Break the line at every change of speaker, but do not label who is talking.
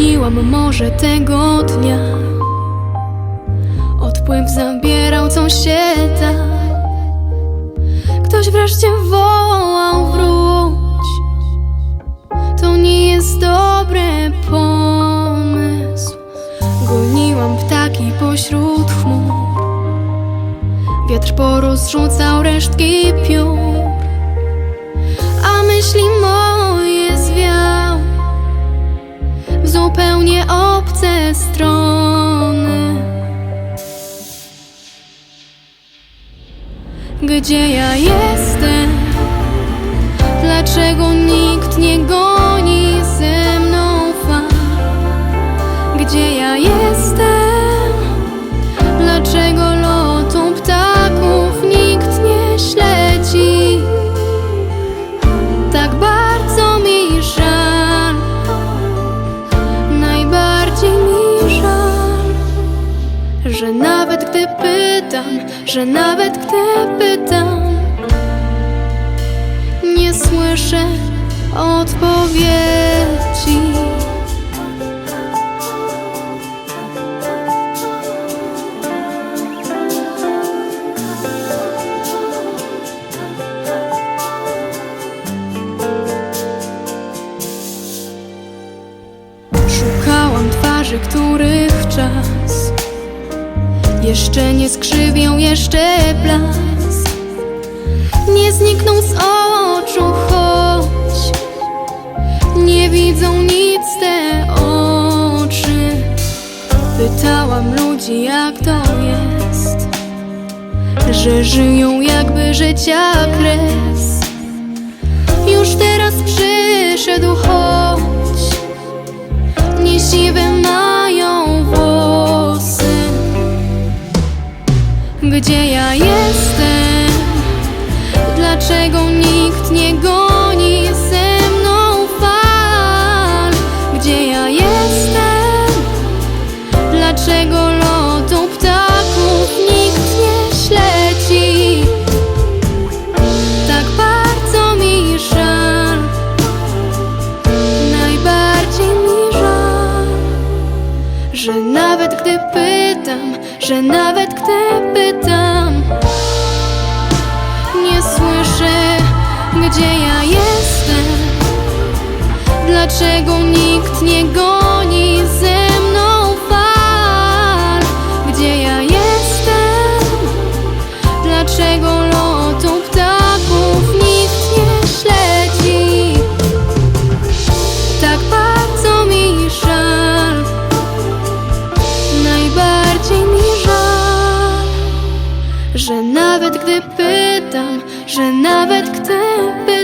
Czekałam może tego dnia. Odpływ zabierał co się da. Ktoś wreszcie wołał wróć. To nie jest dobry pomysł. Goniłam ptaki pośród chmur. Wiatr porozrzucał resztki piór. A myśli moje zupełnie obce strony Gdzie ja jestem? Dlaczego nikt nie goni ze mną? Gdzie ja jestem? Że nawet gdy pytam, że nawet gdy pytam, nie słyszę odpowiedzi. Szukałam twarzy, których czas jeszcze nie skrzywią, jeszcze blask nie znikną z oczu, choć nie widzą nic te oczy. Pytałam ludzi, jak to jest, że żyją jakby życia kres. Gdzie ja jestem? Dlaczego nikt nie goni ze mną fal? Gdzie ja jestem? Dlaczego lotu ptaków nikt nie śledzi? Tak bardzo mi żal, najbardziej mi żal, że nawet gdy pytam, że nawet gdy pytam, nie słyszę, gdzie ja jestem. Dlaczego nikt nie goni że nawet gdy pytam, że nawet gdy pytam,